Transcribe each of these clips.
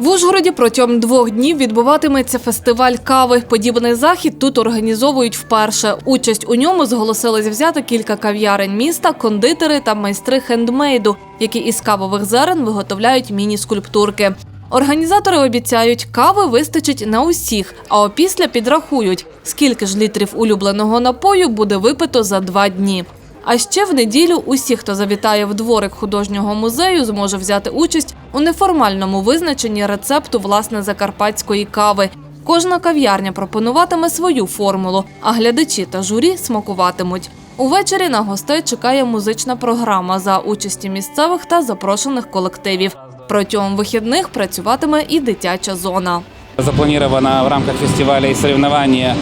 В Ужгороді протягом двох днів відбуватиметься фестиваль кави. Подібний захід тут організовують вперше. Участь у ньому зголосились взяти кілька кав'ярень міста, кондитери та майстри хендмейду, які із кавових зерен виготовляють міні-скульптурки. Організатори обіцяють, кави вистачить на усіх, а опісля підрахують, скільки ж літрів улюбленого напою буде випито за два дні. А ще в неділю усі, хто завітає в дворик художнього музею, зможе взяти участь у неформальному визначенні рецепту власне закарпатської кави. Кожна кав'ярня пропонуватиме свою формулу, а глядачі та журі смакуватимуть. Увечері на гостей чекає музична програма за участі місцевих та запрошених колективів. Протягом вихідних працюватиме і дитяча зона. Запланировано в рамках фестиваля и соревнования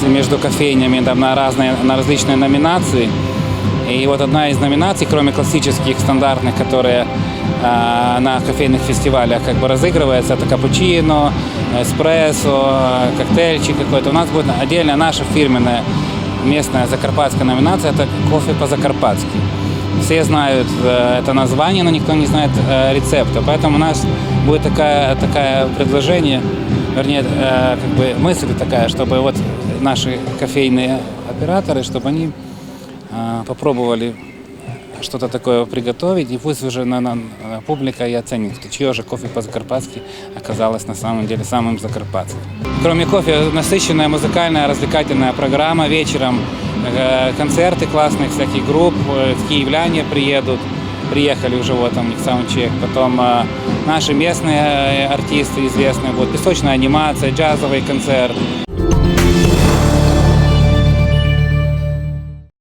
с- между кофейнями там, на, разные, на различные номинации. И вот одна из номинаций, кроме классических, стандартных, которые а, на кофейных фестивалях как бы разыгрывается, это капучино, эспрессо, коктейльчик какой-то. У нас будет отдельно наша фирменная местная закарпатская номинация, это кофе по-закарпатски. Все знают э, это название, но никто не знает э, рецепта. Поэтому у нас будет такая, такое предложение, вернее, э, как бы мысль такая, чтобы вот наши кофейные операторы, чтобы они э, попробовали что-то такое приготовить, и пусть уже на, на- публика и оценит, чье же кофе по-закарпатски оказалось на самом деле самым закарпатским. Кроме кофе, насыщенная музыкальная развлекательная программа вечером, э, концерты классных всяких групп, э, киевляне приедут, приехали уже вот там у них потом э, наши местные артисты известные, вот песочная анимация, джазовый концерт.